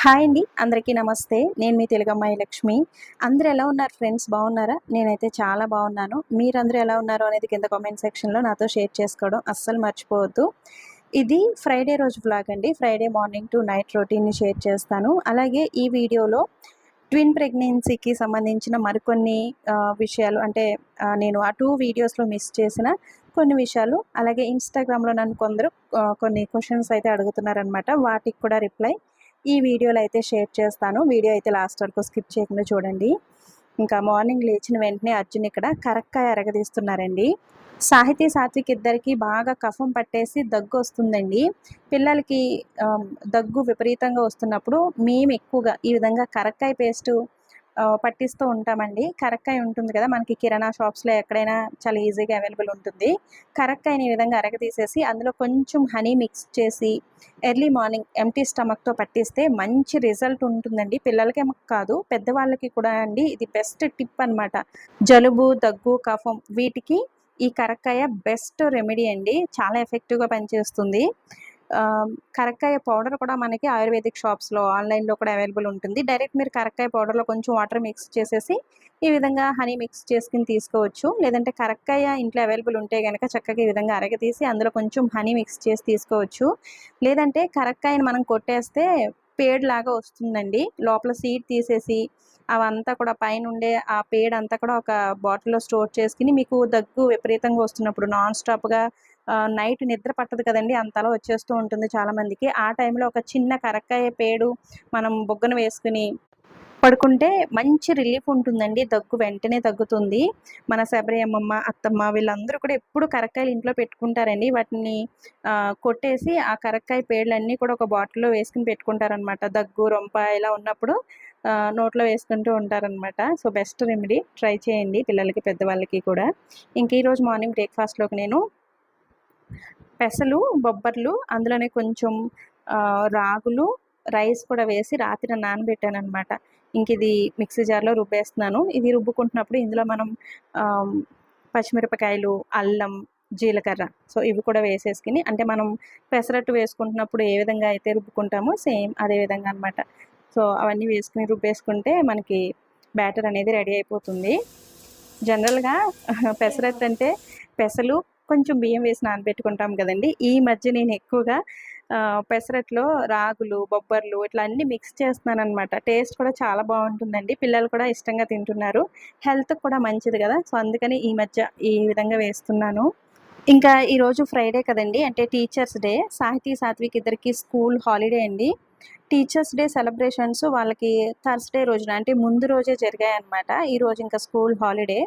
Hi అండి అందరికీ నమస్తే. నేను మీ తెలుగమ్మాయి లక్ష్మి. అందరూ ఎలా ఉన్నారు ఫ్రెండ్స్? బాగున్నారా? నేనైతే చాలా బాగున్నాను. మీరందరూ ఎలా ఉన్నారు అనేది కింద కామెంట్ సెక్షన్లో నాతో షేర్ చేసుకోవడం అస్సలు మర్చిపోవద్దు. ఇది ఫ్రైడే రోజు బ్లాగ్ అండి. ఫ్రైడే మార్నింగ్ టు నైట్ రొటీన్ని షేర్ చేస్తాను. అలాగే ఈ వీడియోలో ట్విన్ ప్రెగ్నెన్సీకి సంబంధించిన మరికొన్ని విషయాలు అంటే నేను ఆ టూ వీడియోస్లో మిస్ చేసిన కొన్ని విషయాలు అలాగే ఇన్స్టాగ్రామ్లో నన్ను కొందరు కొన్ని క్వశ్చన్స్ అయితే అడుగుతున్నారనమాట వాటికి కూడా రిప్లై ఈ వీడియోలు అయితే షేర్ చేస్తాను. వీడియో అయితే లాస్ట్ వరకు స్కిప్ చేయకుండా చూడండి. ఇంకా మార్నింగ్ లేచిన వెంటనే అర్జున్ ఇక్కడ కరక్కాయ ఎరగదీస్తున్నారండి సాహితీ సాత్విక్ ఇద్దరికి బాగా కఫం పట్టేసి దగ్గు వస్తుందండి. పిల్లలకి దగ్గు విపరీతంగా వస్తున్నప్పుడు మేము ఎక్కువగా ఈ విధంగా కరక్కాయ పేస్టు పట్టిస్తూ ఉంటామండి. కరక్కాయ ఉంటుంది కదా మనకి కిరాణా షాప్స్లో ఎక్కడైనా చాలా ఈజీగా అవైలబుల్ ఉంటుంది. కరక్కాయని ఈ విధంగా అరగదీసేసి అందులో కొంచెం హనీ మిక్స్ చేసి ఎర్లీ మార్నింగ్ ఎంటీ స్టమక్తో పట్టిస్తే మంచి రిజల్ట్ ఉంటుందండి. పిల్లలకే కాదు పెద్దవాళ్ళకి కూడా అండి ఇది బెస్ట్ టిప్ అన్నమాట. జలుబు దగ్గు కఫం వీటికి ఈ కరక్కాయ బెస్ట్ రెమెడీ అండి. చాలా ఎఫెక్టివ్గా పనిచేస్తుంది. కరక్కాయ పౌడర్ కూడా మనకి ఆయుర్వేదిక్ షాప్స్లో ఆన్లైన్లో కూడా అవైలబుల్ ఉంటుంది. డైరెక్ట్ మీరు కరక్కాయ పౌడర్లో కొంచెం వాటర్ మిక్స్ చేసేసి ఈ విధంగా హనీ మిక్స్ చేసుకుని తీసుకోవచ్చు. లేదంటే కరక్కాయ ఇంట్లో అవైలబుల్ ఉంటే కనుక చక్కగా ఈ విధంగా అరగతీసి అందులో కొంచెం హనీ మిక్స్ చేసి తీసుకోవచ్చు. లేదంటే కరక్కాయని మనం కొట్టేస్తే పేడ్ లాగా వస్తుందండి. లోపల సీడ్ తీసేసి అవంతా కూడా పైన ఉండే ఆ పేడ్ అంతా కూడా ఒక బాటిల్లో స్టోర్ చేసుకుని మీకు దగ్గు విపరీతంగా వస్తున్నప్పుడు నాన్ స్టాప్గా నైట్ నిద్ర పట్టదు కదండి. అంతలా వచ్చేస్తూ ఉంటుంది చాలామందికి. ఆ టైంలో ఒక చిన్న కరక్కాయ పేడు మనం బొగ్గన వేసుకుని పడుకుంటే మంచి రిలీఫ్ ఉంటుందండి. దగ్గు వెంటనే తగ్గుతుంది. మన శబరి అమ్మమ్మ అత్తమ్మ వీళ్ళందరూ కూడా ఎప్పుడు కరక్కాయలు ఇంట్లో పెట్టుకుంటారండి. వాటిని కొట్టేసి ఆ కరక్కాయ పేర్లన్నీ కూడా ఒక బాటిల్లో వేసుకుని పెట్టుకుంటారనమాట. దగ్గు రొంప ఇలా ఉన్నప్పుడు నోట్లో వేసుకుంటూ ఉంటారనమాట. So best remedy. ట్రై చేయండి పిల్లలకి పెద్దవాళ్ళకి కూడా. ఇంక ఈరోజు మార్నింగ్ బ్రేక్ఫాస్ట్లోకి నేను పెసలు బొబ్బర్లు అందులోనే కొంచెం రాగులు రైస్ కూడా వేసి రాత్రి నానబెట్టాను అనమాట ఇంక ఇది మిక్సీ జార్లో రుబ్బేస్తున్నాను. ఇది రుబ్బుకుంటున్నప్పుడు ఇందులో మనం పచ్చిమిరపకాయలు అల్లం జీలకర్ర సో ఇవి కూడా వేసేసుకుని అంటే మనం పెసరట్టు వేసుకుంటున్నప్పుడు ఏ విధంగా అయితే రుబ్బుకుంటామో సేమ్ అదే విధంగా అనమాట సో అవన్నీ వేసుకుని రుబ్బేసుకుంటే మనకి బ్యాటర్ అనేది రెడీ అయిపోతుంది. జనరల్గా పెసరట్టు అంటే పెసలు కొంచెం బియ్యం వేసి నానబెట్టుకుంటాం కదండి. ఈ మధ్య నేను ఎక్కువగా పెసరట్లో రాగులు బొబ్బర్లు ఇట్లా అన్నీ మిక్స్ చేస్తున్నాను అనమాట టేస్ట్ కూడా చాలా బాగుంటుందండి. పిల్లలు కూడా ఇష్టంగా తింటున్నారు. హెల్త్ కూడా మంచిది కదా. సో అందుకని ఈ మధ్య ఈ విధంగా వేస్తున్నాను. ఇంకా ఈరోజు ఫ్రైడే కదండి. అంటే టీచర్స్ డే. సాహితీ సాత్విక్ ఇద్దరికి స్కూల్ హాలిడే అండి. టీచర్స్ డే సెలబ్రేషన్స్ వాళ్ళకి థర్స్డే రోజున అంటే ముందు రోజే జరిగాయి అనమాట ఈరోజు ఇంకా స్కూల్ హాలిడే.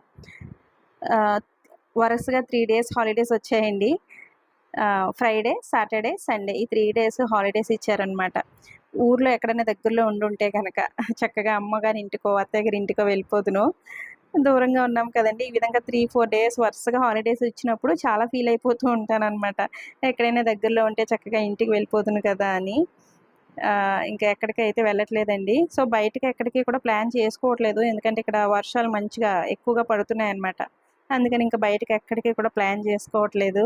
వరుసగా త్రీ డేస్ హాలిడేస్ వచ్చాయండి. ఫ్రైడే సాటర్డే సండే ఈ త్రీ డేస్ హాలిడేస్ ఇచ్చారనమాట ఊర్లో ఎక్కడైనా దగ్గరలో ఉండుంటే కనుక చక్కగా అమ్మగారి ఇంటికో అత్తయ్య గారి ఇంటికో వెళ్ళిపోదును. దూరంగా ఉన్నాం కదండి. ఈ విధంగా త్రీ ఫోర్ డేస్ వరుసగా హాలిడేస్ ఇచ్చినప్పుడు చాలా ఫీల్ అయిపోతూ ఉంటాను అనమాట ఎక్కడైనా దగ్గరలో ఉంటే చక్కగా ఇంటికి వెళ్ళిపోతును కదా అని. ఇంకా ఎక్కడికి అయితే వెళ్ళట్లేదండి. సో బయటకి ఎక్కడికి కూడా ప్లాన్ చేసుకోవట్లేదు. ఎందుకంటే ఇక్కడ వర్షాలు మంచిగా ఎక్కువగా పడుతున్నాయి అన్నమాట అందుకని ఇంకా బయటకి ఎక్కడికి కూడా ప్లాన్ చేసుకోవట్లేదు.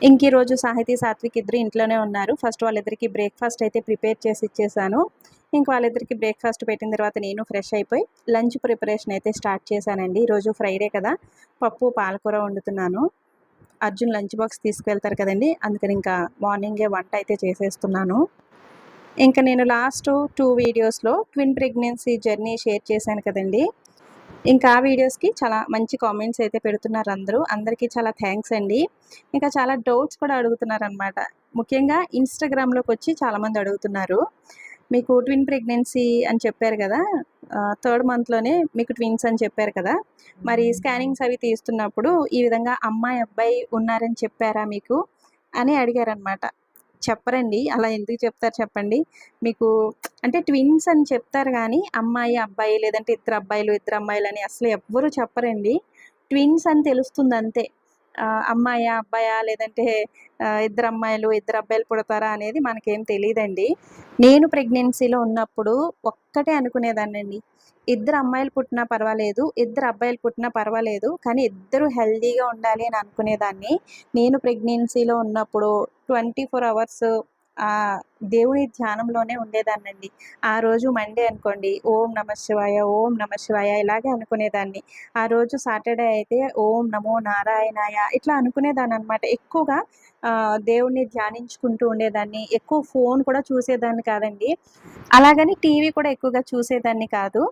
ఇంక ఈరోజు రోజు సాహితీ సాత్విక్ ఇద్దరు ఇంట్లోనే ఉన్నారు. ఫస్ట్ వాళ్ళిద్దరికి బ్రేక్ఫాస్ట్ అయితే ప్రిపేర్ చేసి ఇచ్చేసాను. ఇంక వాళ్ళిద్దరికి బ్రేక్ఫాస్ట్ పెట్టిన తర్వాత నేను ఫ్రెష్ అయిపోయి లంచ్ ప్రిపరేషన్ అయితే స్టార్ట్ చేశానండి. ఈరోజు ఫ్రైడే కదా. పప్పు పాలకూర వండుతున్నాను. అర్జున్ లంచ్ బాక్స్ తీసుకువెళ్తారు కదండి. అందుకని ఇంకా మార్నింగే వంట అయితే చేసేస్తున్నాను. ఇంకా నేను లాస్ట్ టూ వీడియోస్లో ట్విన్ ప్రెగ్నెన్సీ జర్నీ షేర్ చేశాను కదండి. ఇంకా ఆ వీడియోస్కి చాలా మంచి కామెంట్స్ అయితే పెడుతున్నారు అందరూ. అందరికీ చాలా థ్యాంక్స్ అండి. ఇంకా చాలా డౌట్స్ కూడా అడుగుతున్నారు అనమాట ముఖ్యంగా ఇన్స్టాగ్రామ్లోకి వచ్చి చాలామంది అడుగుతున్నారు. మీకు ట్విన్ ప్రెగ్నెన్సీ అని చెప్పారు కదా థర్డ్ మంత్లోనే మీకు ట్విన్స్ అని చెప్పారు కదా మరి స్కానింగ్స్ అవి తీస్తున్నప్పుడు ఈ విధంగా అమ్మాయి అబ్బాయి ఉన్నారని చెప్పారా మీకు? అని అడిగారనమాట చెప్పరండి. అలా ఎందుకు చెప్తారు చెప్పండి. మీకు అంటే ట్విన్స్ అని చెప్తారు కానీ అమ్మాయి అబ్బాయి లేదంటే ఇద్దరు అబ్బాయిలు ఇద్దరు అమ్మాయిలు అని అసలు ఎవ్వరూ చెప్పరండి. ట్విన్స్ అని తెలుస్తుంది అంతే. అమ్మాయా అబ్బాయా లేదంటే ఇద్దరు అమ్మాయిలు ఇద్దరు అబ్బాయిలు పుడతారా అనేది మనకేం తెలియదండి నేను ప్రెగ్నెన్సీలో ఉన్నప్పుడు ఒక్కటే అనుకునేదానండి ఇద్దరు అమ్మాయిలు పుట్టినా పర్వాలేదు ఇద్దరు అబ్బాయిలు పుట్టినా పర్వాలేదు కానీ ఇద్దరు హెల్దీగా ఉండాలి అని అనుకునేదాన్ని. నేను ప్రెగ్నెన్సీలో ఉన్నప్పుడు ట్వంటీ ఫోర్ అవర్స్ దేవుని ధ్యానంలోనే ఉండేదాన్నండి. ఆ రోజు మండే అనుకోండి ఓం నమ శివాయ ఓం నమ శివాయ ఇలాగే అనుకునేదాన్ని. ఆ రోజు సాటర్డే అయితే ఓం నమో నారాయణాయ ఇట్లా అనుకునేదాన్ని అనమాట ఎక్కువగా దేవుణ్ణి ధ్యానించుకుంటూ ఉండేదాన్ని. ఎక్కువ ఫోన్ కూడా చూసేదాన్ని కాదండి. అలాగని టీవీ కూడా ఎక్కువగా చూసేదాన్ని కాదు.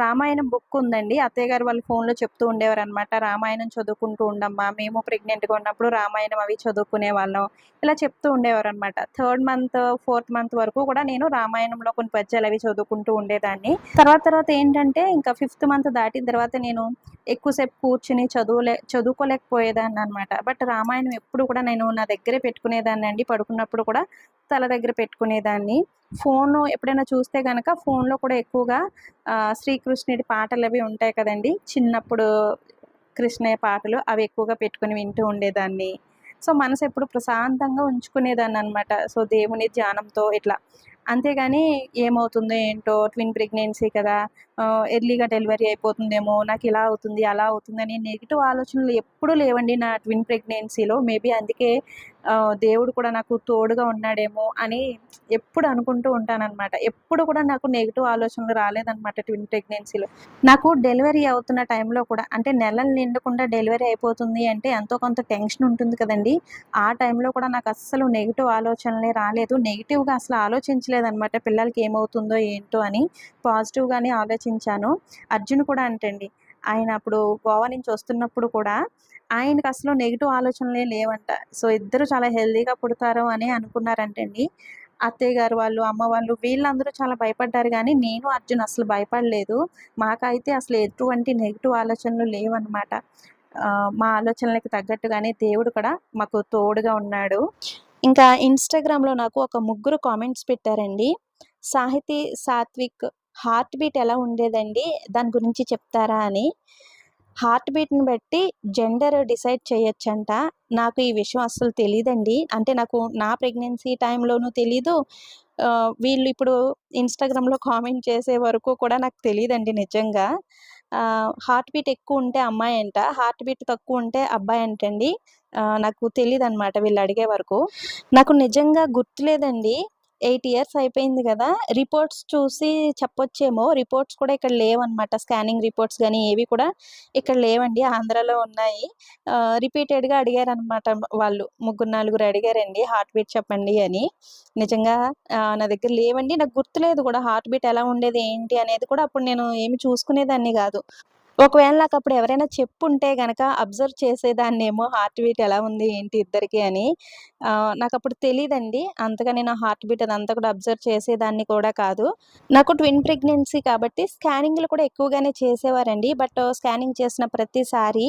రామాయణం బుక్ ఉందండి. అత్తయ్య గారు వాళ్ళ ఫోన్లో చెప్తూ ఉండేవారు అనమాట రామాయణం చదువుకుంటూ ఉండమ్మా మేము ప్రెగ్నెంట్గా ఉన్నప్పుడు రామాయణం అవి చదువుకునే వాళ్ళం. ఇలా చెప్తూ ఉండేవారు అనమాట థర్డ్ మంత్ ఫోర్త్ మంత్ వరకు కూడా నేను రామాయణంలో కొన్ని పద్యాలు అవి చదువుకుంటూ ఉండేదాన్ని. తర్వాత తర్వాత ఏంటంటే ఇంకా ఫిఫ్త్ మంత్ దాటిన తర్వాత నేను ఎక్కువసేపు కూర్చుని చదువులే చదువుకోలేకపోయేదాన్ని అనమాట బట్ రామాయణం ఎప్పుడు కూడా నేను నా దగ్గరే పెట్టుకునేదాన్ని అండి పడుకున్నప్పుడు కూడా తల దగ్గర పెట్టుకునేదాన్ని. ఫోన్ ఎప్పుడైనా చూస్తే కనుక ఫోన్లో కూడా ఎక్కువగా శ్రీకృష్ణుడి పాటలు అవి ఉంటాయి కదండి. చిన్నప్పుడు కృష్ణయ్య పాటలు అవి ఎక్కువగా పెట్టుకుని వింటూ ఉండేదాన్ని. సో మనసు ఎప్పుడు ప్రశాంతంగా ఉంచుకునేదాన్ని అనమాట సో దేవుని ధ్యానంతో ఇట్లా. అంతేగాని ఏమవుతుందో ఏంటో ట్విన్ ప్రెగ్నెన్సీ కదా ఎర్లీగా డెలివరీ అయిపోతుందేమో నాకు ఇలా అవుతుంది అలా అవుతుంది అని నెగిటివ్ ఆలోచనలు ఎప్పుడూ లేవండి నా ట్విన్ ప్రెగ్నెన్సీలో. మేబీ అందుకే దేవుడు కూడా నాకు తోడుగా ఉన్నాడేమో అని ఎప్పుడు అనుకుంటూ ఉంటానన్నమాట. ఎప్పుడు కూడా నాకు నెగిటివ్ ఆలోచనలు రాలేదన్నమాట ట్విన్ ప్రెగ్నెన్సీలో నాకు డెలివరీ అవుతున్న టైంలో కూడా అంటే నెలలు నిండకుండా డెలివరీ అయిపోతుంది అంటే ఎంతో కొంత టెన్షన్ ఉంటుంది కదండి. ఆ టైంలో కూడా నాకు అస్సలు నెగిటివ్ ఆలోచనలే రాలేదు. నెగిటివ్గా అసలు ఆలోచించలేదన్నమాట పిల్లలకి ఏమవుతుందో ఏంటో అని పాజిటివ్గానే ఆలోచించాను. అర్జున్ కూడా అంటండి ఆయన అప్పుడు గోవా నుంచి వస్తున్నప్పుడు కూడా ఆయనకి అసలు నెగిటివ్ ఆలోచనలే లేవంట. సో ఇద్దరు చాలా హెల్తీగా పుడతారు అని అనుకున్నారంటండి. అత్తయ్య గారు వాళ్ళు అమ్మ వాళ్ళు వీళ్ళందరూ చాలా భయపడ్డారు కానీ నేను అర్జున్ అసలు భయపడలేదు. మాకైతే అసలు ఎటువంటి నెగిటివ్ ఆలోచనలు లేవన్నమాట. మా ఆలోచనలకు తగ్గట్టుగానే దేవుడు కూడా మాకు తోడుగా ఉన్నాడు. ఇంకా ఇన్స్టాగ్రామ్లో నాకు ఒక ముగ్గురు కామెంట్స్ పెట్టారండి. సాహితీ సాత్విక్ హార్ట్ బీట్ ఎలా ఉండేదండి? దాని గురించి చెప్తారా అని. హార్ట్ బీట్ని బట్టి జెండర్ డిసైడ్ చేయొచ్చంట. నాకు ఈ విషయం అస్సలు తెలియదండి అంటే నాకు నా ప్రెగ్నెన్సీ టైంలోనూ తెలీదు. వీళ్ళు ఇప్పుడు ఇన్స్టాగ్రామ్లో కామెంట్ చేసే వరకు కూడా నాకు తెలియదండి నిజంగా. హార్ట్ బీట్ ఎక్కువ ఉంటే అమ్మాయి అంట. హార్ట్ బీట్ తక్కువ ఉంటే అబ్బాయి అంటండి. నాకు తెలియదు అనమాట వీళ్ళు అడిగే వరకు. నాకు నిజంగా గుర్తులేదండి. ఎయిట్ ఇయర్స్ అయిపోయింది కదా రిపోర్ట్స్ చూసి చెప్పొచ్చేమో. రిపోర్ట్స్ కూడా ఇక్కడ లేవన్నమాట. స్కానింగ్ రిపోర్ట్స్ కానీ ఏవి కూడా ఇక్కడ లేవండి ఆంధ్రాలో ఉన్నాయి. రిపీటెడ్గా అడిగారు అనమాట వాళ్ళు. ముగ్గురు నలుగురు అడిగారండి హార్ట్ బీట్ చెప్పండి అని. నిజంగా నా దగ్గర లేవండి. నాకు గుర్తులేదు కూడా హార్ట్ బీట్ ఎలా ఉండేది ఏంటి అనేది కూడా అప్పుడు నేను ఏమి చూసుకునేదాన్ని కాదు. ఒకవేళ నాకు అప్పుడు ఎవరైనా చెప్పుంటే గనక అబ్జర్వ్ చేసేదాన్నేమో హార్ట్ బీట్ ఎలా ఉంది ఏంటి ఇద్దరికి అని. నాకు అప్పుడు తెలియదండి అంతగా నేను హార్ట్ బీట్ అదంతా కూడా అబ్జర్వ్ చేసేదాన్ని కూడా కాదు. నాకు ట్విన్ ప్రెగ్నెన్సీ కాబట్టి స్కానింగ్లు కూడా ఎక్కువగానే చేసేవారండి. బట్ స్కానింగ్ చేసిన ప్రతిసారి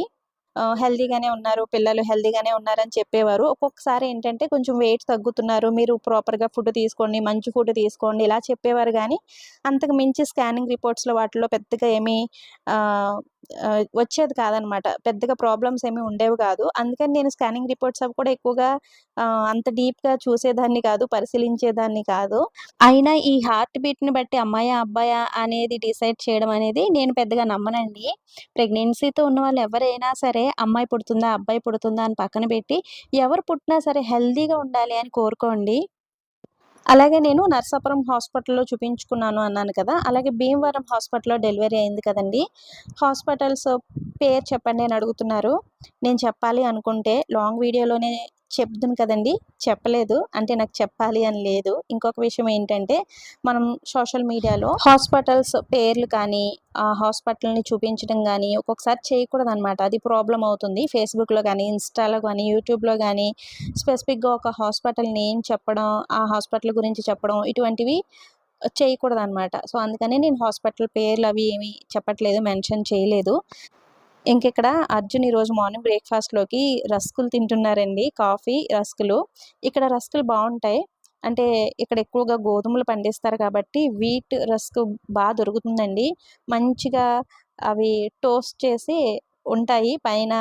హెల్దీగానే ఉన్నారు పిల్లలు హెల్దీగానే ఉన్నారని చెప్పేవారు. ఒక్కొక్కసారి ఏంటంటే కొంచెం వెయిట్ తగ్గుతున్నారు మీరు ప్రాపర్గా ఫుడ్ తీసుకోండి మంచి ఫుడ్ తీసుకోండి ఇలా చెప్పేవారు. కానీ అంతకు మించి స్కానింగ్ రిపోర్ట్స్లో వాటిలో పెద్దగా ఏమీ వచ్చేది కాదనమాట. పెద్దగా ప్రాబ్లమ్స్ ఏమీ ఉండేవి కాదు. అందుకని నేను స్కానింగ్ రిపోర్ట్స్ అవి కూడా ఎక్కువగా అంత డీప్గా చూసేదాన్ని కాదు పరిశీలించేదాన్ని కాదు. అయినా ఈ హార్ట్ బీట్ని బట్టి అమ్మాయా అబ్బాయా అనేది డిసైడ్ చేయడం అనేది నేను పెద్దగా నమ్మనండి. ప్రెగ్నెన్సీతో ఉన్న వాళ్ళు ఎవరైనా సరే అమ్మాయి పుడుతుందా అబ్బాయి పుడుతుందా అని పక్కన పెట్టి ఎవరు పుట్టినా సరే హెల్దీగా ఉండాలి అని కోరుకోండి. అలాగే నేను నర్సాపురం హాస్పిటల్లో చూపించుకున్నాను అన్నాను కదా అలాగే భీమవరం హాస్పిటల్లో డెలివరీ అయింది కదండి. హాస్పిటల్స్ పేరు చెప్పండి అని అడుగుతున్నారు. నేను చెప్పాలి అనుకుంటే లాంగ్ వీడియోలోనే చెప్దును కదండి. చెప్పలేదు. అంటే నాకు చెప్పాలి అని లేదు. ఇంకొక విషయం ఏంటంటే మనం సోషల్ మీడియాలో హాస్పిటల్స్ పేర్లు కానీ ఆ హాస్పిటల్ని చూపించడం కానీ ఒక్కొక్కసారి చేయకూడదు అనమాట అది ప్రాబ్లం అవుతుంది. ఫేస్బుక్లో కానీ ఇన్స్టాలో కానీ యూట్యూబ్లో కానీ స్పెసిఫిక్గా ఒక హాస్పిటల్ నేమ్ చెప్పడం ఆ హాస్పిటల్ గురించి చెప్పడం ఇటువంటివి చేయకూడదు అనమాట సో అందుకని నేను హాస్పిటల్ పేర్లు అవి ఏమి చెప్పట్లేదు మెన్షన్ చేయలేదు. ఇంకెక్కడ అర్జున్ ఈరోజు మార్నింగ్ బ్రేక్ఫాస్ట్లోకి రస్కులు తింటున్నారండి కాఫీ రస్కులు. ఇక్కడ రస్కులు బాగుంటాయి. అంటే ఇక్కడ ఎక్కువగా గోధుమలు పండిస్తారు కాబట్టి వీట్ రస్క్ బాగా దొరుకుతుందండి. మంచిగా అవి టోస్ట్ చేసి ఉంటాయి. పైన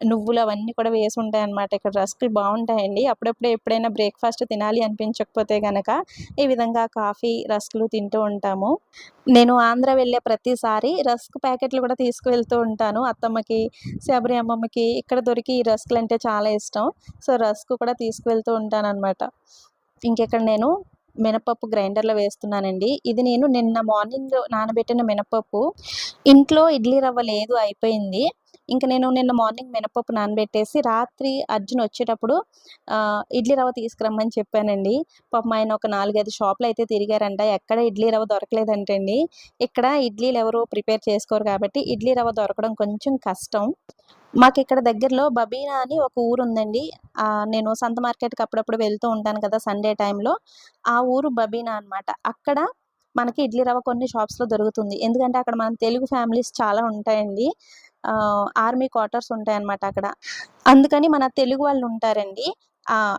నువ్వులు అవన్నీ కూడా వేసి ఉంటాయి అన్నమాట. ఇక్కడ రస్కులు బాగుంటాయండి. అప్పుడప్పుడు ఎప్పుడైనా బ్రేక్ఫాస్ట్ తినాలి అనిపించకపోతే కనుక ఈ విధంగా కాఫీ రస్కులు తింటూ ఉంటాము. నేను ఆంధ్ర వెళ్ళే ప్రతిసారి రస్క్ ప్యాకెట్లు కూడా తీసుకువెళ్తూ ఉంటాను. అత్తమ్మకి శబరి అమ్మమ్మకి ఇక్కడ దొరికి ఈ రస్కులు అంటే చాలా ఇష్టం. సో రస్క్ కూడా తీసుకువెళ్తూ ఉంటాను అనమాట ఇంకెక్కడ నేను మినపప్పు గ్రైండర్లో వేస్తున్నానండి. ఇది నేను నిన్న మార్నింగ్ నానబెట్టిన మినపప్పు. ఇంట్లో ఇడ్లీ రవ్వ లేదు అయిపోయింది. ఇంకా నేను నిన్న మార్నింగ్ మినపప్పు నానబెట్టేసి రాత్రి అర్జున్ వచ్చేటప్పుడు ఇడ్లీ రవ్వ తీసుకురమ్మని చెప్పానండి. పాపం ఆయన ఒక నాలుగైదు షాపులు అయితే తిరిగారంట. ఎక్కడ ఇడ్లీ రవ్వ దొరకలేదంటండి. ఇక్కడ ఇడ్లీలు ఎవరు ప్రిపేర్ చేసుకోరు కాబట్టి ఇడ్లీ రవ్వ దొరకడం కొంచెం కష్టం. మాకు ఇక్కడ దగ్గరలో బబీనా అని ఒక ఊరు ఉందండి నేను సంత మార్కెట్కి అప్పుడప్పుడు వెళ్తూ ఉంటాను కదా సండే టైంలో. ఆ ఊరు బబీనా అన్నమాట. అక్కడ మనకి ఇడ్లీ రవ్వ కొన్ని షాప్స్లో దొరుకుతుంది. ఎందుకంటే అక్కడ మన తెలుగు ఫ్యామిలీస్ చాలా ఉంటాయండి. ఆర్మీ క్వార్టర్స్ ఉంటాయన్నమాట అక్కడ. అందుకని మన తెలుగు వాళ్ళు ఉంటారండి.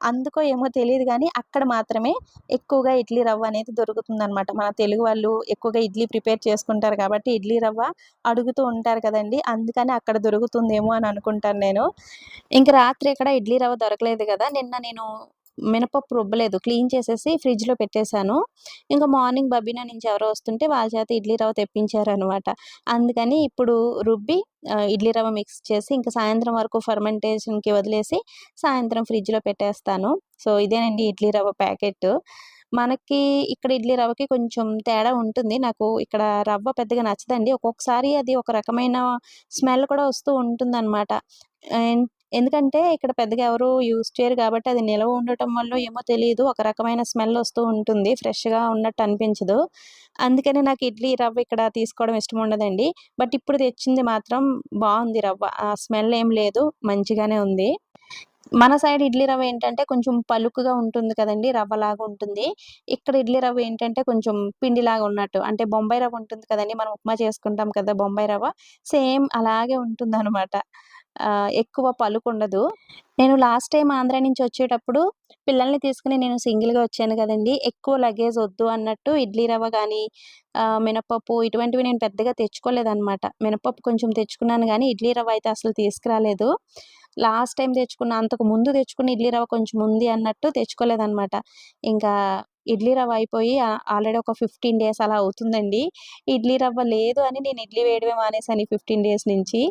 అందుకో ఏమో తెలియదు కానీ అక్కడ మాత్రమే ఎక్కువగా ఇడ్లీ రవ్వ అనేది దొరుకుతుంది అనమాట మన తెలుగు వాళ్ళు ఎక్కువగా ఇడ్లీ ప్రిపేర్ చేసుకుంటారు కాబట్టి ఇడ్లీ రవ్వ అడుగుతూ ఉంటారు కదండి. అందుకని అక్కడ దొరుకుతుందేమో అని అనుకుంటాను నేను. ఇంక రాత్రి ఇక్కడ ఇడ్లీ రవ్వ దొరకలేదు కదా. నిన్న నేను మినపప్పు రుబ్బలేదు. క్లీన్ చేసేసి ఫ్రిడ్జ్లో పెట్టేశాను. ఇంకా మార్నింగ్ బబీనా నుంచి ఎవరో వస్తుంటే వాళ్ళ చేత ఇడ్లీ రవ్వ తెప్పించారనమాట అందుకని ఇప్పుడు రుబ్బి ఇడ్లీ రవ్వ మిక్స్ చేసి ఇంకా సాయంత్రం వరకు ఫర్మెంటేషన్కి వదిలేసి సాయంత్రం ఫ్రిడ్జ్లో పెట్టేస్తాను. సో ఇదేనండి ఇడ్లీ రవ్వ ప్యాకెట్. మనకి ఇక్కడ ఇడ్లీ రవ్వకి కొంచెం తేడా ఉంటుంది. నాకు ఇక్కడ రవ్వ పెద్దగా నచ్చదండి. ఒక్కొక్కసారి అది ఒక రకమైన స్మెల్ కూడా వస్తూ ఉంటుందన్నమాట. ఎన్- ఎందుకంటే ఇక్కడ పెద్దగా ఎవరు యూస్ చేయరు కాబట్టి అది నిలవ ఉండటం వల్ల ఏమో తెలియదు ఒక రకమైన స్మెల్ వస్తూ ఉంటుంది. ఫ్రెష్గా ఉన్నట్టు అనిపించదు. అందుకని నాకు ఇడ్లీ రవ్వ ఇక్కడ తీసుకోవడం ఇష్టం ఉండదండి. బట్ ఇప్పుడు తెచ్చింది మాత్రం బాగుంది రవ్వ. ఆ స్మెల్ ఏం లేదు. మంచిగానే ఉంది. మన సైడ్ ఇడ్లీ రవ్వ ఏంటంటే కొంచెం పలుకుగా ఉంటుంది కదండి. రవ్వలాగా ఉంటుంది. ఇక్కడ ఇడ్లీ రవ్వ ఏంటంటే కొంచెం పిండిలాగా ఉన్నట్టు. అంటే బొంబాయి రవ్వ ఉంటుంది కదండి. మనం ఉప్మా చేసుకుంటాం కదా బొంబాయి రవ్వ. సేమ్ అలాగే ఉంటుంది అనమాట ఎక్కువ పలుకుండదు. నేను లాస్ట్ టైం ఆంధ్ర నుంచి వచ్చేటప్పుడు పిల్లల్ని తీసుకుని నేను సింగిల్గా వచ్చాను కదండి ఎక్కువ లగేజ్ వద్దు అన్నట్టు ఇడ్లీ రవ్వ కానీ మినపప్పు ఇటువంటివి నేను పెద్దగా తెచ్చుకోలేదన్నమాట. మినపప్పు కొంచెం తెచ్చుకున్నాను కానీ ఇడ్లీ రవ్వ అయితే అసలు తీసుకురాలేదు. లాస్ట్ టైం తెచ్చుకున్న అంతకు ముందు తెచ్చుకున్న ఇడ్లీ రవ్వ కొంచెం ఉంది అన్నట్టు తెచ్చుకోలేదన్నమాట. ఇంకా ఇడ్లీ రవ్వ అయిపోయి ఆల్రెడీ ఒక ఫిఫ్టీన్ డేస్ అలా అవుతుందండి. ఇడ్లీ రవ్వ లేదు అని నేను ఇడ్లీ వేయడమే మానేసాను ఫిఫ్టీన్ డేస్ నుంచి.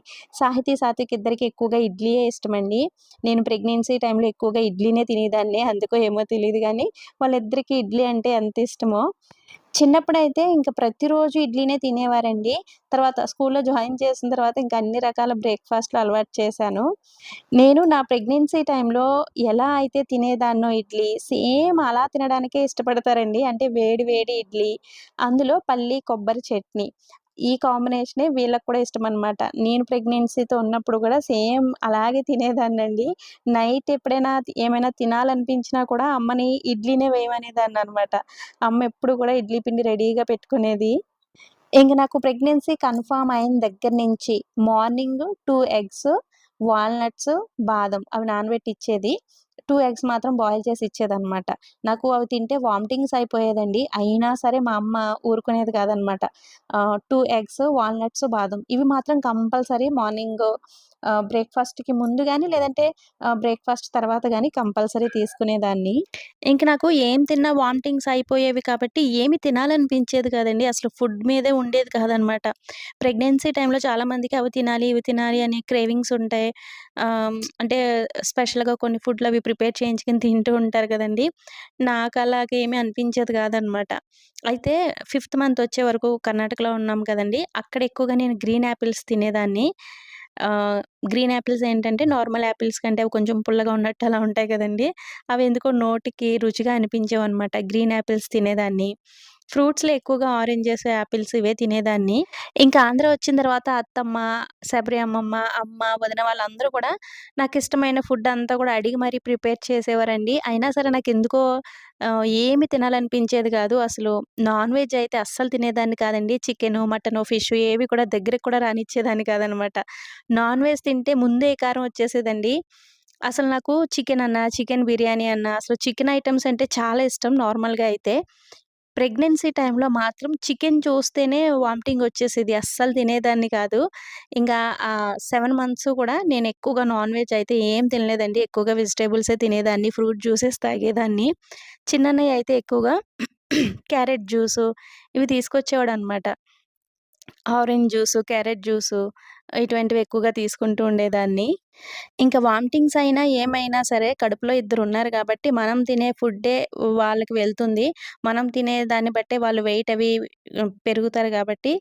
సాహితీ సాత్విక్ ఇద్దరికి ఎక్కువగా ఇడ్లీయే ఇష్టమండి. నేను ప్రెగ్నెన్సీ టైంలో ఎక్కువగా ఇడ్లీనే తినేదాన్ని అందుకో ఏమో తెలియదు కానీ వాళ్ళిద్దరికీ ఇడ్లీ అంటే ఎంత ఇష్టమో. చిన్నప్పుడైతే ఇంకా ప్రతిరోజు ఇడ్లీనే తినేవారండి. తర్వాత స్కూల్లో జాయిన్ చేసిన తర్వాత ఇంకా అన్ని రకాల బ్రేక్ఫాస్ట్లు అలవాటు చేశాను. నేను నా ప్రెగ్నెన్సీ టైంలో ఎలా అయితే తినేదాన్నో ఇడ్లీ సేమ్ అలా తినడానికే ఇష్టపడతారండి. అంటే వేడి వేడి ఇడ్లీ. అందులో పల్లి కొబ్బరి చట్నీ. ఈ కాంబినేషనే వీళ్ళకి కూడా ఇష్టం అనమాట నేను ప్రెగ్నెన్సీతో ఉన్నప్పుడు కూడా సేమ్ అలాగే తినేదాన్ని అండి నైట్ ఎప్పుడైనా ఏమైనా తినాలనిపించినా కూడా అమ్మని ఇడ్లీనే వేయమనేదాన్ని అనమాట అమ్మ ఎప్పుడు కూడా ఇడ్లీ పిండి రెడీగా పెట్టుకునేది. ఇంక నాకు ప్రెగ్నెన్సీ కన్ఫామ్ అయిన దగ్గర నుంచి మార్నింగ్ టూ ఎగ్స్ వాల్నట్స్ బాదం అవి నానబెట్టి ఇచ్చేది టూ ఎగ్స్ మాత్రం బాయిల్ చేసి ఇచ్చేదన్నమాట. నాకు అవి తింటే వామిటింగ్స్ అయిపోయేదండి. అయినా సరే మా అమ్మ ఊరుకునేది కాదనమాట టూ ఎగ్స్ వాల్నట్స్ బాదం ఇవి మాత్రం కంపల్సరీ మార్నింగ్ బ్రేక్ఫాస్ట్కి ముందు కానీ లేదంటే బ్రేక్ఫాస్ట్ తర్వాత కానీ కంపల్సరీ తీసుకునేదాన్ని. ఇంక నాకు ఏం తిన్నా వామిటింగ్స్ అయిపోయేవి కాబట్టి ఏమి తినాలనిపించేది కదండి. అసలు ఫుడ్ మీదే ఉండేది కాదనమాట. ప్రెగ్నెన్సీ టైంలో చాలామందికి అవి తినాలి ఇవి తినాలి అని క్రేవింగ్స్ ఉంటాయి. అంటే స్పెషల్గా కొన్ని ఫుడ్లు అవి ప్రిపేర్ చేయించుకొని తింటూ ఉంటారు కదండి. నాకు అలాగే ఏమీ అనిపించేది కాదనమాట. అయితే ఫిఫ్త్ మంత్ వచ్చే వరకు కర్ణాటకలో ఉన్నాం కదండి. అక్కడ ఎక్కువగా నేను గ్రీన్ యాపిల్స్ తినేదాన్ని. గ్రీన్ యాపిల్స్ ఏంటంటే నార్మల్ యాపిల్స్ కంటే అవి కొంచెం పుల్లగా ఉన్నట్టు అలా ఉంటాయి కదండి. అవి ఎందుకో నోటికి రుచిగా అనిపించేవి అనమాట గ్రీన్ యాపిల్స్ తినేదాన్ని. ఫ్రూట్స్లో ఎక్కువగా ఆరెంజెస్ యాపిల్స్ ఇవే తినేదాన్ని. ఇంకా ఆంధ్ర వచ్చిన తర్వాత అత్తమ్మ శబరి అమ్మమ్మ అమ్మ వదిన వాళ్ళందరూ కూడా నాకు ఇష్టమైన ఫుడ్ అంతా కూడా అడిగి మరీ ప్రిపేర్ చేసేవారండి. అయినా సరే నాకు ఎందుకో ఏమి తినాలనిపించేది కాదు. అసలు నాన్ వెజ్ అయితే అస్సలు తినేదాన్ని కాదండి. చికెన్ మటన్ ఫిష్ ఏవి కూడా దగ్గరికి కూడా రానిచ్చేదాన్ని కాదనమాట. నాన్ వెజ్ తింటే ముందే కారం వచ్చేసేదండి. అసలు నాకు చికెన్ అన్న చికెన్ బిర్యానీ అన్న అసలు చికెన్ ఐటమ్స్ అంటే చాలా ఇష్టం నార్మల్గా అయితే. ప్రెగ్నెన్సీ టైంలో మాత్రం చికెన్ చూస్తేనే వామిటింగ్ వచ్చేసేది. అస్సలు తినేదాన్ని కాదు. ఇంకా సెవెన్ మంత్స్ కూడా నేను ఎక్కువగా నాన్ వెజ్ అయితే ఏం తినలేదండి. ఎక్కువగా వెజిటేబుల్సే తినేదాన్ని ఫ్రూట్ జ్యూసెస్ తాగేదాన్ని. చిన్నన్నయ్య అయితే ఎక్కువగా క్యారెట్ జ్యూసు ఇవి తీసుకొచ్చేవాడు అనమాట ఆరెంజ్ జ్యూసు క్యారెట్ జ్యూసు ఇటువంటివి ఎక్కువగా తీసుకుంటూ ఉండేదాన్ని. ఇంకా వామిటింగ్స్ అయినా, ఏమైనా సరే కడుపులో ఇద్దరు ఉన్నారు కాబట్టి మనం తినే ఫుడ్డే వాళ్ళకి వెళ్తుంది. మనం తినే దాన్ని బట్టే వాళ్ళు వెయిట్ అవి పెరుగుతారు కాబట్టి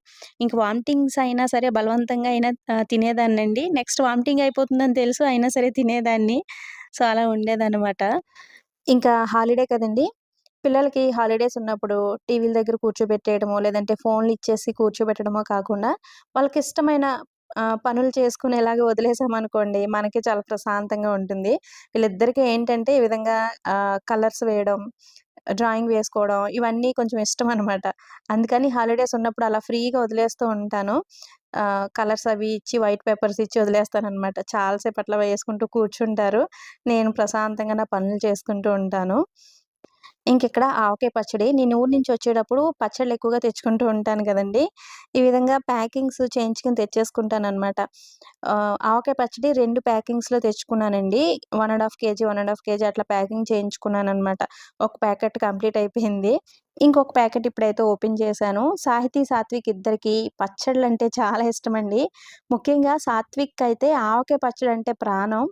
ఇంకా వామిటింగ్స్ అయినా సరే బలవంతంగా అయినా తినేదాన్నండి. నెక్స్ట్ వామిటింగ్ అయిపోతుందని తెలుసు అయినా సరే తినేదాన్ని. సో, అలా ఉండేదన్నమాట ఇంకా హాలిడే కదండీ! పిల్లలకి హాలిడేస్ ఉన్నప్పుడు టీవీల దగ్గర కూర్చోబెట్టేయడమో, లేదంటే ఫోన్‌లు ఇచ్చేసి కూర్చోబెట్టడమో కాకుండా, వాళ్ళకి ఇష్టమైన పనులు చేసుకునేలాగా వదిలేసామనుకోండి, మనకి చాలా ప్రశాంతంగా ఉంటుంది. వీళ్ళిద్దరికీ ఏంటంటే ఈ విధంగా కలర్స్ వేయడం, డ్రాయింగ్ వేసుకోవడం ఇవన్నీ కొంచెం ఇష్టం అనమాట అందుకని హాలిడేస్ ఉన్నప్పుడు అలా ఫ్రీగా వదిలేస్తూ ఉంటాను. కలర్స్ అవి ఇచ్చి వైట్ పేపర్స్ ఇచ్చి వదిలేస్తాననమాట. చాలా చాలాసేపు అట్లా వేసుకుంటూ కూర్చుంటారు. నేను ప్రశాంతంగా నా పనులు చేసుకుంటూ ఉంటాను. ఇంకెక్కడ ఆవకాయ పచ్చడి. నేను ఊరు నుంచి వచ్చేటప్పుడు పచ్చళ్ళు ఎక్కువగా తెచ్చుకుంటూ ఉంటాను కదండి ఈ విధంగా ప్యాకింగ్స్ చేయించుకుని తెచ్చేసుకుంటాననమాట. అనమాట ఆవకాయ పచ్చడి రెండు ప్యాకింగ్స్‌లో తెచ్చుకున్నానండి. One and half KG, one and half KG అట్లా ప్యాకింగ్ చేయించుకున్నాను అనమాట ఒక ప్యాకెట్ కంప్లీట్ అయిపోయింది. ఇంకొక ప్యాకెట్ ఇప్పుడైతే ఓపెన్ చేశాను. సాహితీ, సాత్విక్ ఇద్దరికి పచ్చళ్ళు అంటే చాలా ఇష్టమండి. ముఖ్యంగా సాత్విక్ అయితే ఆవకాయ పచ్చడి అంటే ప్రాణం.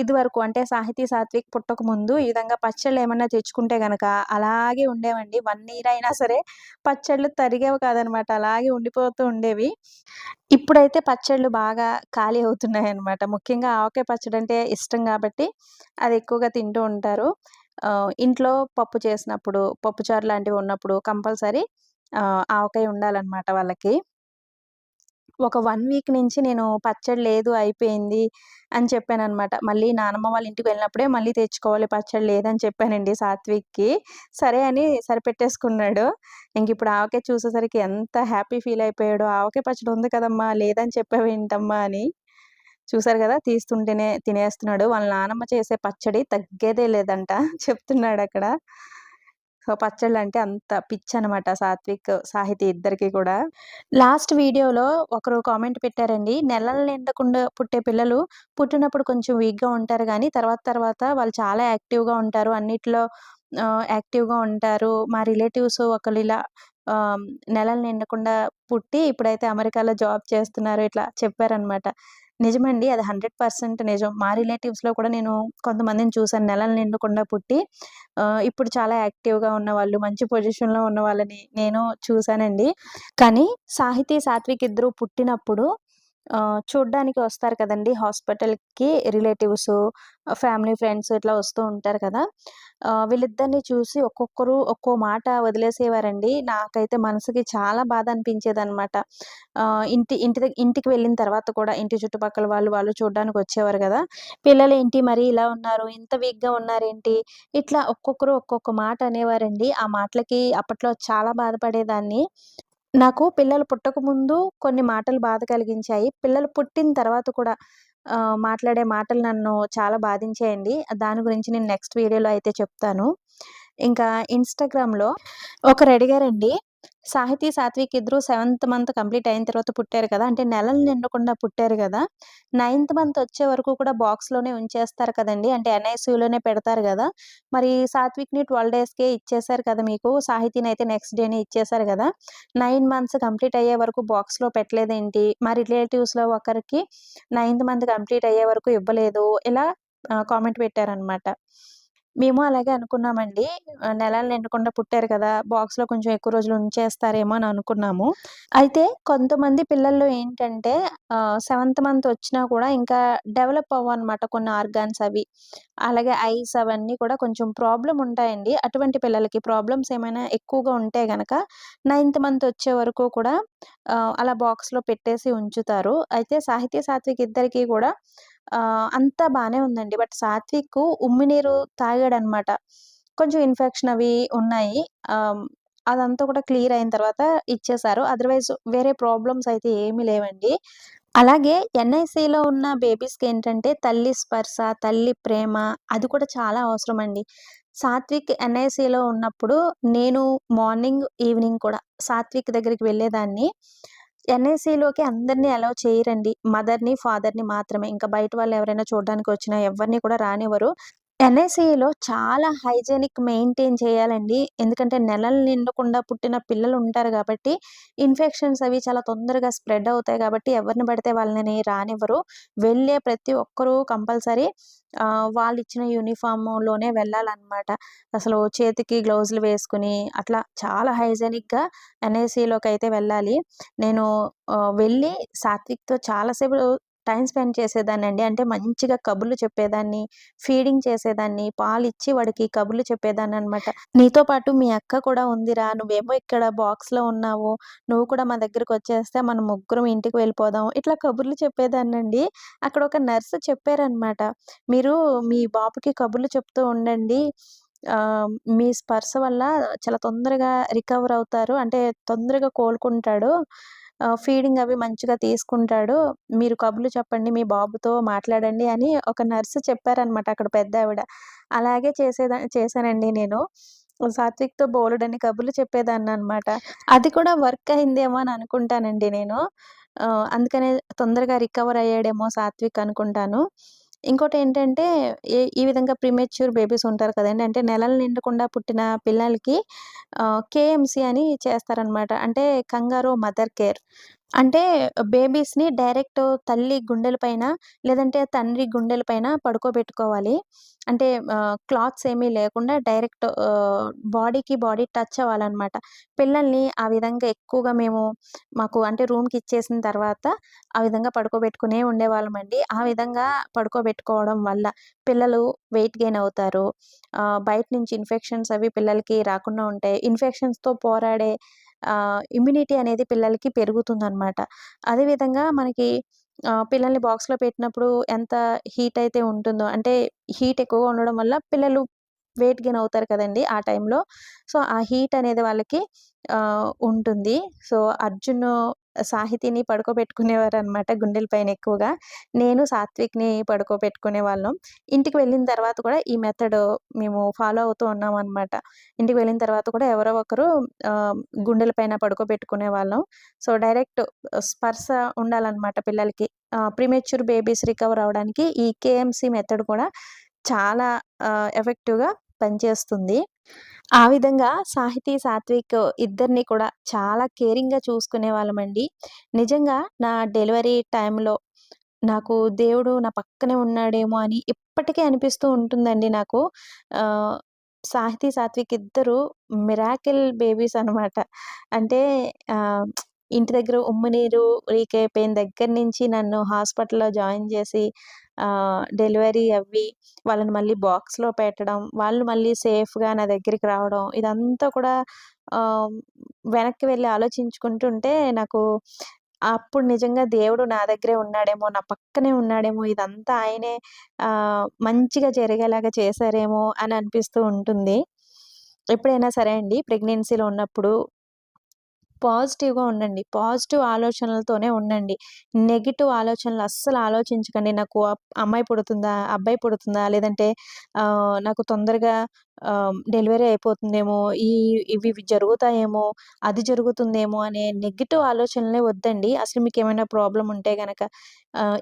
ఇదివరకు అంటే సాహితీ, సాత్విక్ పుట్టకముందు ఈ విధంగా పచ్చళ్ళు ఏమన్నా తెచ్చుకుంటే గనక అలాగే ఉండేవండి. వన్ ఇయర్ అయినా సరే పచ్చళ్ళు తరిగేవి కాదనమాట. అలాగే ఉండిపోతూ ఉండేవి. ఇప్పుడైతే పచ్చళ్ళు బాగా ఖాళీ అవుతున్నాయి అనమాట ముఖ్యంగా ఆవకాయ పచ్చడి అంటే ఇష్టం కాబట్టి అది ఎక్కువగా తింటూ ఉంటారు. ఇంట్లో పప్పు చేసినప్పుడు, పప్పుచారు లాంటివి ఉన్నప్పుడు కంపల్సరీ ఆవకాయ ఉండాలన్నమాట వాళ్ళకి. ఒక వన్ వీక్ నుంచి నేను పచ్చడి లేదు అయిపోయింది అని చెప్పాను అనమాట మళ్ళీ నానమ్మ వాళ్ళ ఇంటికి వెళ్ళినప్పుడే మళ్ళీ తెచ్చుకోవాలి పచ్చడి లేదని చెప్పానండి సాత్విక్‌కి. సరే అని సరిపెట్టేసుకున్నాడు. ఇంక ఇప్పుడు ఆవకే చూసేసరికి ఎంత హ్యాపీ ఫీల్ అయిపోయాడు ఆవకే పచ్చడి ఉంది కదమ్మా! లేదని చెప్పావేంటమ్మా" అని. చూసారు కదా తీస్తుంటేనే తినేస్తున్నాడు. వాళ్ళ నానమ్మ చేసే పచ్చడి తగ్గేదే లేదంట చెప్తున్నాడు అక్కడ సో, పచ్చళ్ళంటే అంత పిచ్చనమాట సాత్విక్, సాహితీ ఇద్దరికి కూడా. లాస్ట్ వీడియోలో ఒకరు కామెంట్ పెట్టారండి. నెలలు నిండకుండా పుట్టే పిల్లలు పుట్టినప్పుడు కొంచెం వీక్‌గా ఉంటారు కానీ తర్వాత తర్వాత వాళ్ళు చాలా యాక్టివ్‌గా ఉంటారు. అన్నిట్లో యాక్టివ్‌గా ఉంటారు. మా రిలేటివ్స్ ఒకళ్ళు ఇలా నెలలు నిండకుండా పుట్టి ఇప్పుడైతే అమెరికాలో జాబ్ చేస్తున్నారు. ఇట్లా చెప్పారనమాట. నిజమండి. అది 100% నిజం. మా రిలేటివ్స్‌లో కూడా నేను కొంతమందిని చూశాను నెలలు నిండకుండా పుట్టి ఇప్పుడు చాలా యాక్టివ్‌గా ఉన్నవాళ్ళు, మంచి పొజిషన్‌లో ఉన్న వాళ్ళని నేను చూసానండి. కానీ సాహితీ, సాత్విక్ ఇద్దరు పుట్టినప్పుడు చూడ్డానికి వస్తారు కదండి హాస్పిటల్‌కి రిలేటివ్స్, ఫ్యామిలీ, ఫ్రెండ్స్ ఇట్లా వస్తూ ఉంటారు కదా! వీళ్ళిద్దరిని చూసి ఒక్కొక్కరు ఒక్కో మాట వదిలేసేవారండి. నాకైతే మనసుకి చాలా బాధ అనిపించేదనమాట. అనమాట ఇంటి ఇంటి ఇంటికి వెళ్ళిన తర్వాత కూడా ఇంటి చుట్టుపక్కల వాళ్ళు, వాళ్ళు చూడ్డానికి వచ్చేవారు కదా పిల్లలు ఏంటి మరి ఇలా ఉన్నారు? ఇంత వీక్‌గా ఉన్నారేంటి? ఇట్లా ఒక్కొక్కరు ఒక్కొక్క మాట అనేవారండి. ఆ మాటలకి అప్పట్లో చాలా బాధపడేదాన్ని. నాకు పిల్లలు పుట్టకముందు కొన్ని మాటలు బాధ కలిగించాయి. పిల్లలు పుట్టిన తర్వాత కూడా మాట్లాడే మాటలు నన్ను చాలా బాధించాయండి. దాని గురించి నేను నెక్స్ట్ వీడియోలో అయితే చెప్తాను. ఇంకా ఇన్‌స్టాగ్రామ్‌లో ఒకరు అడిగారండి. సాహితీ, సాత్విక్ ఇద్దరు సెవెంత్ మంత్ కంప్లీట్ అయిన తర్వాత పుట్టారు కదా! అంటే నెలలు నిండకుండా పుట్టారు కదా నైన్త్ మంత్ వచ్చే వరకు కూడా బాక్స్‌లోనే ఉంచేస్తారు కదండి అంటే ఎన్‌ఐసీయూలోనే పెడతారు కదా మరి సాత్విక్‌ని 12 డేస్‌కే ఇచ్చేశారు కదా మీకు. సాహితీని అయితే నెక్స్ట్ డేనే ఇచ్చేశారు కదా నైన్ మంత్స్ కంప్లీట్ అయ్యే వరకు బాక్స్‌లో పెట్టలేదేంటి? మా రిలేటివ్స్‌లో ఒకరికి నైన్త్ మంత్ కంప్లీట్ అయ్యే వరకు ఇవ్వలేదు. ఇలా కామెంట్ పెట్టారనమాట. మేము అలాగే అనుకున్నామండి. నెలలు నిండకుండా పుట్టారు కదా! బాక్స్‌లో కొంచెం ఎక్కువ రోజులు ఉంచేస్తారేమో అని అనుకున్నాము. అయితే కొంతమంది పిల్లల్లో ఏంటంటే సెవెంత్ మంత్ వచ్చినా కూడా ఇంకా డెవలప్ అవ్వన్నమాట కొన్ని ఆర్గాన్స్ అవి. అలాగే ఐస్ అవన్నీ కూడా కొంచెం ప్రాబ్లం ఉంటాయండి. అటువంటి పిల్లలకి ప్రాబ్లమ్స్ ఏమైనా ఎక్కువగా ఉంటే గనక నైన్త్ మంత్ వచ్చే వరకు కూడా అలా బాక్స్‌లో పెట్టేసి ఉంచుతారు. అయితే సాహిత్య సాత్విక్ ఇద్దరికీ కూడా అంతా బాగానే ఉందండి. బట్ సాత్విక్ ఉమ్మినీరు తాగాడనమాట. కొంచెం ఇన్ఫెక్షన్ అవి ఉన్నాయి. అదంతా కూడా క్లియర్ అయిన తర్వాత ఇచ్చేసారు. అదర్‌వైజ్ వేరే ప్రాబ్లమ్స్ అయితే ఏమీ లేవండి. అలాగే ఎన్ఐసిలో ఉన్న బేబీస్‌కేంటంటే తల్లి స్పర్శ, తల్లి ప్రేమ అది కూడా చాలా అవసరం అండి సాత్విక్ ఎన్ఐసిలో ఉన్నప్పుడు నేను మార్నింగ్, ఈవినింగ్ కూడా సాత్విక్ దగ్గరికి వెళ్ళేదాన్ని. ఎన్ఐసిలోకి అందరిని అలౌ చేయరండి. మదర్‌ని, ఫాదర్‌ని మాత్రమే. ఇంకా బయట వాళ్ళు ఎవరైనా చూడడానికి వచ్చినా ఎవరిని కూడా రానివ్వరు. ఎన్ఎస్ఈలో చాలా హైజీనిక్ మెయింటైన్ చేయాలండి. ఎందుకంటే నెలలు నిండకుండా పుట్టిన పిల్లలు ఉంటారు కాబట్టి ఇన్ఫెక్షన్స్ అవి చాలా తొందరగా స్ప్రెడ్ అవుతాయి కాబట్టి ఎవరిని పడితే వాళ్ళని రానివ్వరు. వెళ్ళే ప్రతి ఒక్కరూ కంపల్సరీ వాళ్ళు ఇచ్చిన యూనిఫామ్లోనే వెళ్ళాలన్నమాట అసలు చేతికి గ్లౌజులు వేసుకుని అట్లా చాలా హైజీనిక్‌గా అయితే వెళ్ళాలి. నేను వెళ్ళి సాత్విక్‌తో చాలాసేపు టైం స్పెండ్ చేసేదాన్ని అండి అంటే మంచిగా కబుర్లు చెప్పేదాన్ని, ఫీడింగ్ చేసేదాన్ని, పాలిచ్చి వాడికి కబుర్లు చెప్పేదాన్ని అనమాట "నీతో పాటు మీ అక్క కూడా ఉందిరా, నువ్వేమో ఇక్కడ బాక్స్‌లో ఉన్నావు. నువ్వు కూడా మా దగ్గరకొచ్చేస్తే మనం ముగ్గురం ఇంటికి వెళ్ళిపోదాం." ఇట్లా కబుర్లు చెప్పేదాన్ని అండి అక్కడ ఒక నర్స్ చెప్పారనమాట. "మీరు మీ బాబుకి కబుర్లు చెప్తూ ఉండండి. మీ స్పర్శ వల్ల చాలా తొందరగా రికవర్ అవుతారు. అంటే తొందరగా కోలుకుంటాడు. ఫీడింగ్ అవి మంచిగా తీసుకుంటాడు. మీరు కబుర్లు చెప్పండి. మీ బాబుతో మాట్లాడండి" అని ఒక నర్సు చెప్పారనమాట అక్కడ పెద్ద ఆవిడ అలాగే చేసేదా చేశానండి నేను. సాత్విక్‌తో బోలుడని కబుర్లు చెప్పేదాన్ని అనమాట అది కూడా వర్క్ అయిందేమో అని అనుకుంటానండి నేను. అందుకనే తొందరగా రికవర్ అయ్యాడేమో సాత్విక్ అనుకుంటాను. ఇంకోటి ఏంటంటే ఈ విధంగా ప్రిమెచ్యూర్ బేబీస్ ఉంటారు కదండి అంటే నెలలు నిండకుండా పుట్టిన పిల్లలకి కేఎంసి కేఎంసీ అని చేస్తారనమాట. అంటే కంగారో మదర్ కేర్. అంటే బేబీస్‌ని డైరెక్ట్ తల్లి గుండెలపైన లేదంటే తండ్రి గుండెలపైన పడుకోబెట్టుకోవాలి. అంటే ఆహ్, క్లాత్స్ ఏమీ లేకుండా డైరెక్ట్ ఆహ్, బాడీకి బాడీ టచ్ అవ్వాలనమాట. పిల్లల్ని ఆ విధంగా ఎక్కువగా మేము మాకు అంటే రూమ్‌కిచ్చేసిన తర్వాత ఆ విధంగా పడుకోబెట్టుకునే ఉండేవాళ్ళమండి. ఆ విధంగా పడుకోబెట్టుకోవడం వల్ల పిల్లలు వెయిట్ గెయిన్ అవుతారు. ఆహ్, బయట నుంచి ఇన్ఫెక్షన్స్ అవి పిల్లలకి రాకుండా ఉంటాయి. ఇన్ఫెక్షన్స్‌తో పోరాడే ఇమ్యూనిటీ అనేది పిల్లలకి పెరుగుతుందనమాట. అదే విధంగా మనకి పిల్లల్ని బాక్స్‌లో పెట్టినప్పుడు ఎంత హీట్ అయితే ఉంటుందో అంటే హీట్ ఎక్కువగా ఉండడం వల్ల పిల్లలు వెయిట్ గెయిన్ అవుతారు కదండి ఆ టైంలో. సో, ఆ హీట్ అనేది వాళ్ళకి ఉంటుంది. సో, అర్జున్, సాహితిని పడుకోబెట్టుకునేవారు అనమాట గుండెలపైన ఎక్కువగా. నేను సాత్విక్‌ని పడుకోబెట్టుకునే వాళ్ళం ఇంటికి వెళ్ళిన తర్వాత కూడా ఈ మెథడ్ మేము ఫాలో అవుతూ ఉన్నాం అనమాట ఇంటికి వెళ్ళిన తర్వాత కూడా ఎవరో ఒకరు గుండెలపైన పడుకోబెట్టుకునే వాళ్ళం సో, డైరెక్ట్ స్పర్శ ఉండాలన్నమాట పిల్లలకి. ప్రిమెచ్యూర్ ప్రీమెచ్యూర్ బేబీస్ రికవర్ అవడానికి ఈ కేఎంసీ మెథడ్ కూడా చాలా ఎఫెక్టివ్‌గా పనిచేస్తుంది. ఆ విధంగా సాహితీ, సాత్విక్ ఇద్దరిని కూడా చాలా కేరింగ్‌గా చూసుకునే వాళ్ళమండి నిజంగా నా డెలివరీ టైంలో నాకు దేవుడు నా పక్కనే ఉన్నాడేమో అని ఇప్పటికీ అనిపిస్తూ ఉంటుందండి నాకు. సాహితీ, సాత్విక్ ఇద్దరు మిరాకిల్ బేబీస్ అనమాట. అంటే ఇంటి దగ్గర ఉమ్ము నీరు లీక్ అయిపోయిన దగ్గర నుంచి నన్ను హాస్పిటల్‌లో జాయిన్ చేసి డెలివరీ అవ్వి వాళ్ళని మళ్ళీ బాక్స్‌లో పెట్టడం, వాళ్ళు మళ్ళీ సేఫ్‌గా నా దగ్గరికి రావడం ఇదంతా కూడా వెనక్కి వెళ్ళి ఆలోచించుకుంటుంటే నాకు అప్పుడు నిజంగా దేవుడు నా దగ్గరే ఉన్నాడేమో, నా పక్కనే ఉన్నాడేమో, ఇదంతా ఆయనే మంచిగా జరిగేలాగా చేశారేమో అని అనిపిస్తూ ఉంటుంది. ఎప్పుడైనా సరే అండి ప్రెగ్నెన్సీలో ఉన్నప్పుడు పాజిటివ్‌గా ఉండండి. పాజిటివ్ ఆలోచనలతోనే ఉండండి. నెగిటివ్ ఆలోచనలు అస్సలు ఆలోచించకండి. నాకు అమ్మాయి పుడుతుందా? అబ్బాయి పుడుతుందా? లేదంటే నాకు తొందరగా డెలివరీ అయిపోతుందేమో, ఈ ఇవి ఇవి జరుగుతాయేమో, అది జరుగుతుందేమో అనే నెగిటివ్ ఆలోచనలే వద్దండి. అసలు మీకు ఏమైనా ప్రాబ్లం ఉంటే కనుక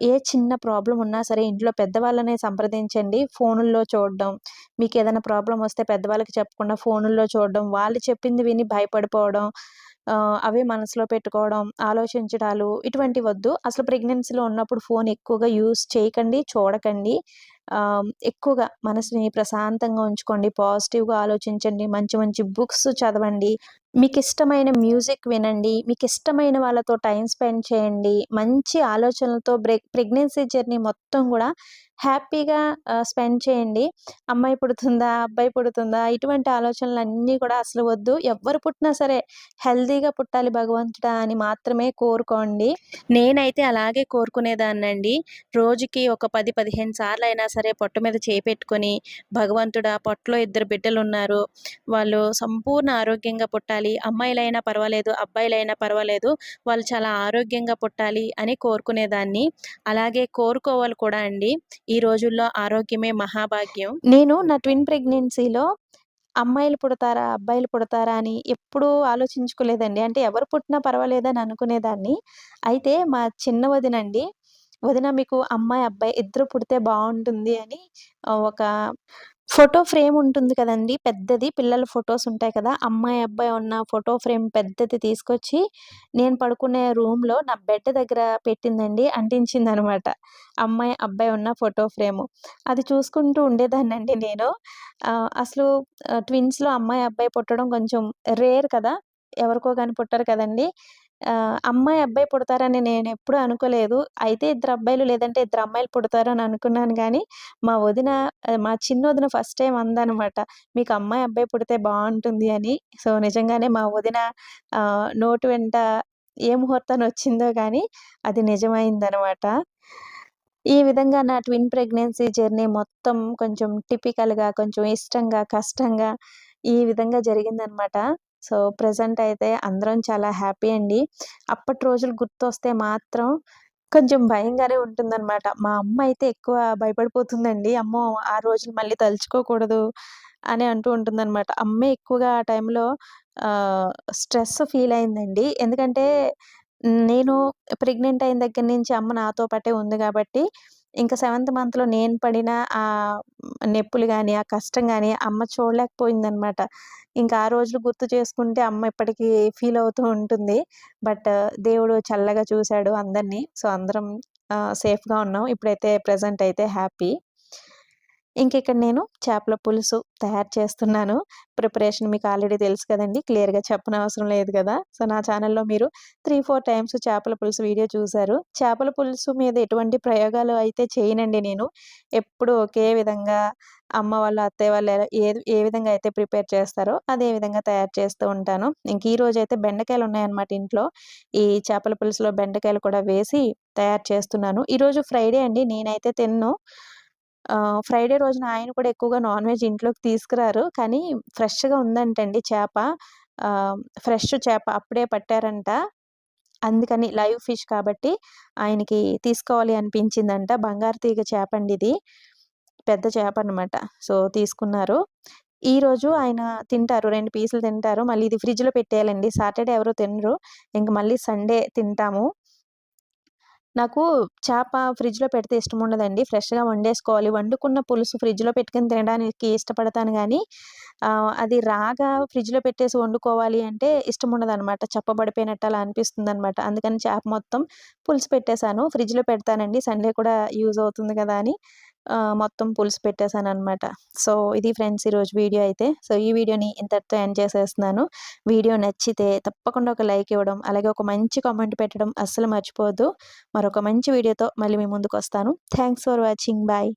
ఏ చిన్న ప్రాబ్లమ్ ఉన్నా సరే ఇంట్లో పెద్దవాళ్ళనే సంప్రదించండి. ఫోనుల్లో చూడడం, మీకు ఏదైనా ప్రాబ్లం వస్తే పెద్దవాళ్ళకి చెప్పకుండా ఫోనుల్లో చూడడం, వాళ్ళు చెప్పింది విని భయపడిపోవడం అవే మనసులో పెట్టుకోవడం, ఆలోచించడాలు ఇటువంటివొద్దు. అసలు ప్రెగ్నెన్సీలో ఉన్నప్పుడు ఫోన్ ఎక్కువగా యూస్ చేయకండి, చూడకండి. ఎక్కువగా మనసుని ప్రశాంతంగా ఉంచుకోండి. పాజిటివ్‌గా ఆలోచించండి. మంచి మంచి బుక్స్ చదవండి. మీకు ఇష్టమైన మ్యూజిక్ వినండి. మీకు ఇష్టమైన వాళ్ళతో టైం స్పెండ్ చేయండి. మంచి ఆలోచనలతో బ్రె ప్రెగ్నెన్సీ జర్నీ మొత్తం కూడా హ్యాపీగా స్పెండ్ చేయండి. అమ్మాయి పుడుతుందా? అబ్బాయి పుడుతుందా? ఇటువంటి ఆలోచనలన్నీ కూడా అసలు వద్దు. ఎవ్వరు పుట్టినా సరే హెల్తీగా పుట్టాలి భగవంతుడా అని మాత్రమే కోరుకోండి. నేనైతే అలాగే కోరుకునేదాన్నండి. రోజుకి ఒక పది పదిహేను సార్లు అయినా సరే పొట్ట మీద చేయి పెట్టుకొని, భగవంతుడా పొట్టలో ఇద్దరు బిడ్డలు ఉన్నారు వాళ్ళు సంపూర్ణ ఆరోగ్యంగా పుట్టాలి. అమ్మాయిలైనా పర్వాలేదు, అబ్బాయిలైనా పర్వాలేదు. వాళ్ళు చాలా ఆరోగ్యంగా పుట్టాలి అని కోరుకునేదాన్ని. అలాగే కోరుకోవాలి కూడా అండి. ఈ రోజుల్లో ఆరోగ్యమే మహాభాగ్యం. నేను నా ట్విన్ ప్రెగ్నెన్సీలో అమ్మాయిలు పుడతారా? అబ్బాయిలు పుడతారా? అని ఎప్పుడూ ఆలోచించుకోలేదండి. అంటే ఎవరు పుట్టినా పర్వాలేదని అనుకునేదాన్ని. అయితే మా చిన్న వదినండి వదిన మీకు అమ్మాయి, అబ్బాయి ఇద్దరు పుడితే బాగుంటుంది అని ఒక ఫోటో ఫ్రేమ్ ఉంటుంది కదండి పెద్దది పిల్లల ఫొటోస్ ఉంటాయి కదా! అమ్మాయి, అబ్బాయి ఉన్న ఫోటో ఫ్రేమ్ పెద్దది తీసుకొచ్చి నేను పడుకునే రూమ్‌లో నా బెడ్ దగ్గర పెట్టిందండి. అంటించింది అనమాట అమ్మాయి, అబ్బాయి ఉన్న ఫోటో ఫ్రేము. అది చూసుకుంటూ ఉండేదాన్నండి నేను. అసలు ట్విన్స్‌లో అమ్మాయి, అబ్బాయి పుట్టడం కొంచెం రేర్ కదా! ఎవరికో కానీ పుట్టరు కదండీ! అమ్మాయి, అబ్బాయి పుడతారని నేను ఎప్పుడూ అనుకోలేదు. అయితే ఇద్దరు అబ్బాయిలు లేదంటే ఇద్దరు అమ్మాయిలు పుడతారని అనుకున్నాను కానీ మా వదిన మా చిన్న వదిన ఫస్ట్ టైం అందనమాట. మీకు అమ్మాయి, అబ్బాయి పుడితే బాగుంటుంది అని. సో, నిజంగానే మా వదిన నోటు వెంట ఏ ముహూర్తానొచ్చిందో కానీ అది నిజమైందనమాట. ఈ విధంగా నా ట్విన్ ప్రెగ్నెన్సీ జర్నీ మొత్తం కొంచెం టిపికల్‌గా, కొంచెం ఇష్టంగా, కష్టంగా ఈ విధంగా జరిగిందనమాట. సో, ప్రజెంట్ అయితే అందరం చాలా హ్యాపీ అండి. అప్పటి రోజులు గుర్తొస్తే మాత్రం కొంచెం భయంగానే ఉంటుందన్నమాట మా అమ్మ అయితే ఎక్కువ భయపడిపోతుందండి. అమ్మో! ఆ రోజులు మళ్ళీ తలుచుకోకూడదు అని అంటూ ఉంటుందన్నమాట అమ్మే ఎక్కువగా ఆ టైంలో స్ట్రెస్ ఫీల్ అయిందండి. ఎందుకంటే నేను ప్రెగ్నెంట్ అయిన దగ్గర నుంచి అమ్మ నాతో పాటే ఉంది కాబట్టి ఇంకా సెవెంత్ మంత్‌లో నేను పడిన ఆ నొప్పులు కానీ ఆ కష్టం కానీ అమ్మ చూడలేకపోయిందనమాట. ఇంకా ఆ రోజులు గుర్తు చేసుకుంటే అమ్మ ఇప్పటికీ ఫీల్ అవుతూ ఉంటుంది. బట్ దేవుడు చల్లగా చూశాడు అందరిని. సో, అందరం సేఫ్‌గా ఉన్నాం. ఇప్పుడైతే ప్రజెంట్ అయితే హ్యాపీ. ఇంకిక్కడ నేను చేపల పులుసు తయారు చేస్తున్నాను. ప్రిపరేషన్ మీకు ఆల్రెడీ తెలుసు కదండి క్లియర్‌గా చెప్పనవసరం లేదు కదా సో, నా ఛానల్లో మీరు 3, 4 టైమ్స్ చేపల పులుసు వీడియో చూసారు. చేపల పులుసు మీద ఎటువంటి ప్రయోగాలు అయితే చేయనండి నేను. ఎప్పుడు ఒకే విధంగా అమ్మ వాళ్ళు, అత్తయ్య వాళ్ళు ఏ ఏది ఏ విధంగా అయితే ప్రిపేర్ చేస్తారో అదే విధంగా తయారు చేస్తూ ఉంటాను. ఇంక బెండకాయలు ఉన్నాయన్నమాట ఇంట్లో. ఈ చేపల పులుసులో బెండకాయలు కూడా వేసి తయారు చేస్తున్నాను. ఈరోజు ఫ్రైడే అండి. నేనైతే తినను. ఫ్రైడే రోజున ఆయన కూడా ఎక్కువగా నాన్ వెజ్ ఇంట్లోకి తీసుకురారు. కానీ ఫ్రెష్‌గా ఉందంటండి చేప. ఫ్రెష్ చేప అప్పుడే పట్టారంట. అందుకని లైవ్ ఫిష్ కాబట్టి ఆయనకి తీసుకోవాలి అనిపించిందంట. బంగారు తీగ చేప అండి ఇది. పెద్ద చేప అనమాట సో, తీసుకున్నారు. ఈరోజు ఆయన తింటారు. రెండు పీసులు తింటారు. మళ్ళీ ఇది ఫ్రిడ్జ్‌లో పెట్టేయాలండి. సాటర్‌డే ఎవరు తినరు. ఇంక మళ్ళీ సండే తింటాము. నాకు చేప ఫ్రిడ్జ్‌లో పెడితే ఇష్టం ఉండదండి ఫ్రెష్‌గా వండేసుకోవాలి. వండుకున్న పులుసు ఫ్రిడ్జ్‌లో పెట్టుకుని తినడానికి ఇష్టపడతాను కానీ అది రాగా ఫ్రిడ్జ్‌లో పెట్టేసి వండుకోవాలి అంటే ఇష్టం ఇష్టముండదనమాట. చప్పబడిపోయినట్టు అలా అనిపిస్తుంది అనమాట అందుకని చేప మొత్తం పులుసు పెట్టేసాను. ఫ్రిడ్జ్‌లో పెడతానండి. సండే కూడా యూజ్ అవుతుంది కదా అని మొత్తం పులుసు పెట్టేసాననమాట. సో, ఇది ఫ్రెండ్స్ ఈరోజు వీడియో అయితే. సో, ఈ వీడియోని ఇంతటితో ఎండ్ చేసేస్తున్నాను. వీడియో నచ్చితే తప్పకుండా ఒక లైక్ ఇవ్వడం, అలాగే ఒక మంచి కామెంట్ పెట్టడం అస్సలు మర్చిపోవద్దు. మరొక మంచి వీడియోతో మళ్ళీ మీ ముందుకొస్తాను. Thanks for watching. బాయ్.